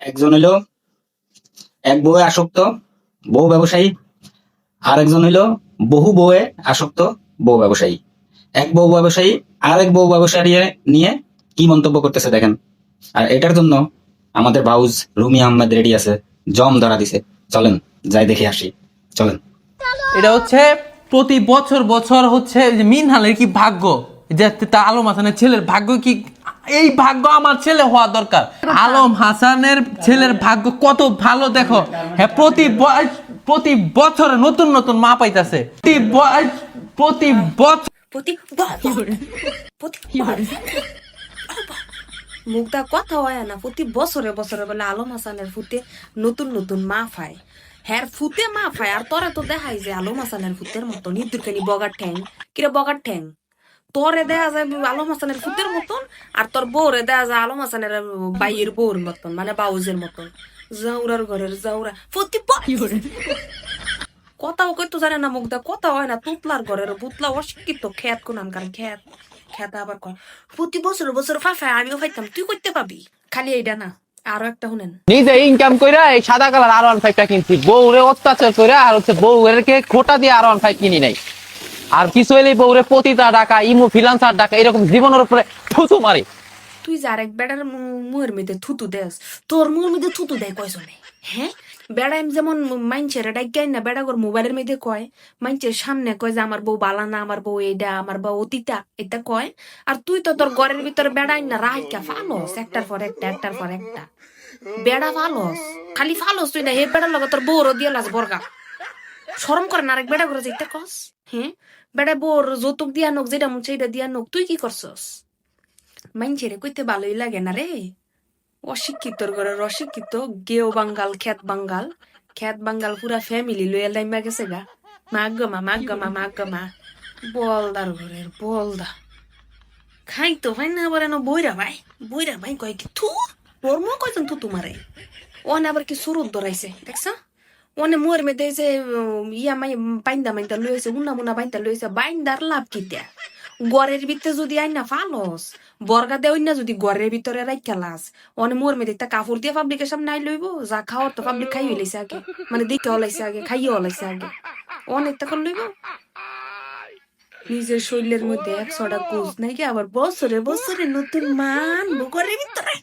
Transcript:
একজন হইল এক বউয়ে আসক্ত, বউ ব্যবসায়ী। আর একজন হইল বহু বউয়ে আসক্ত, বউ ব্যবসায়ী। এক বউ ব্যবসায়ী আর এক বউ ব্যবসায়ী নিয়ে কি মন্তব্য করতেছে দেখেন। আর এটার জন্য আমাদের বাউজ রুমি আহমেদ রেডি আছে। জম ধরা দিছে। চলেন, যাই দেখে আসি। চলেন। এটা হচ্ছে প্রতি বছর বছর হচ্ছে মিনহালের কি ভাগ্য? যে তা আলম হাসানের ছেলের ভাগ্য কি এই ভাগ্য আমার ছেলে হওয়া দরকার। আলম হাসানের ছেলের ভাগ্য কত ভালো দেখো। হ্যাঁ প্রতি প্রতি বছর নতুন নতুন মা পাইতাছে। প্রতি প্রতি বছর প্রতি মুখটা কথা হয় না, প্রতি বছরে বছরে বলে আলম হাসানের ফুতে নতুন নতুন মা ফায়। হ্যার ফুতে মা ফায়, আর তোরা তো দেখাই যে আলম হাসানের ফুতের মতন ইঁদুরখানি বগার ঠ্যাং। কিরে বগার ঠ্যাং? তোরে দেয়া যায় আলম হাসানের ফুতের মতন আর তোর বউরে দেয়া যায় আলম হাসানের বাইয়ের বউর মতন মানে বাউজের মতন। জাউরার ঘরের জাউরা। ব- কথাও কইতো জানে না মুখ দা কথা হয় না তুতলার ঘরের বুতলা অশিক্ষিত খ্যাত কোনানকার খ্যাত খ্যাত আবার কয় প্রতি বছর বছর ফাফায় আমিও ফাইতাম তুই করতে পাবি? খালি এইটা না আরও একটা শুনেন। নিজে ইনকাম কইরা এই সাদা কালার আর ওয়ান ফাইভটা কিনছি বউরে অত্যাচার কইরা আর হচ্ছে বউকে খোটা দিয়ে আর ওয়ান ফাইভ কিনি নাই। আর কিছু হলেই বউরে পতিতা ডাকা, ইমু ফিলান্সার ডাকা, এরকম জীবনের উপরে থুতু মারি। তুই যার এক বেড়ার মুহের মধ্যে থুতু দেস, তোর মুহের মধ্যে থুতু দেয় কয়জনে? হ্যাঁ? বেড়া যেমন মাইনছের ডাইকাই না, বেড়া করে মোবাইলের মধ্যে কয়, মাইনছের সামনে কয় যে আমার বউ বালা না আমার বউ এইটা আমার বউ অতিতা, এটা কয়। আর তুই তো তোর ঘরের ভিতরে বেড়াই না, রাইকা ফালস, একটার পর একটা, একটার পর একটা। বেড়া ফালস, খালি ফালস তুই না হে বেড়ার লগে তোর বউরও দিয়ে লাস বর্গা। শরম করে না, আরেক বেড়া করে যেতে কস হ্যাঁ? বেড়া বউর যৌতুক দিয়া নোক, যেটা মন সেইটা দিয়া নোক, তুই কি করছস? মাইনছেরে কইতে ভালোই লাগে না রে। অশিক্ষিতর ঘরের অশিক্ষিত, গেও বাঙ্গাল, খ্যাত বাঙ্গাল। খ্যাত বাঙ্গাল পুরা ফ্যামিলি লইয়া লাইমা গেছে গা। মাগমা মাগমা মাগমা বলদার ঘরের বলদা। খাই তো ভাই, না আবার বইরা ভাই বইরা ভাই কয় কি, থু, তোর মো কয়জন থু তোমারে? ওনে আবার কি সুরত ধরাইছে দেখছ? ওনে মোর মে দেছে ইয়া মাই বাইন্দা মাইন্দা লইছে উন্না মুন্না বাইন্দা লইছে বাইন্দার লাভ গড়ের ভিতরে যদি আই না ফালস বর্গা দেওই না যদি গড়ের ভিতরে রাই খেলাস অনে মোর মেয়ে দেখতে কাপড় দিয়ে পাবলিকের সামনে আই লইব যা খাওয়ার তো পাবলিক খাই হইলেছে আগে মানে দেখে হলাইছে আগে খাইয়ে হলাইছে আগে অনেক তখন লইব নিজের শরীরের মধ্যে একশোটা কোষ নাকি আবার বছরে বছরে নতুন মান গড়ের ভিতরে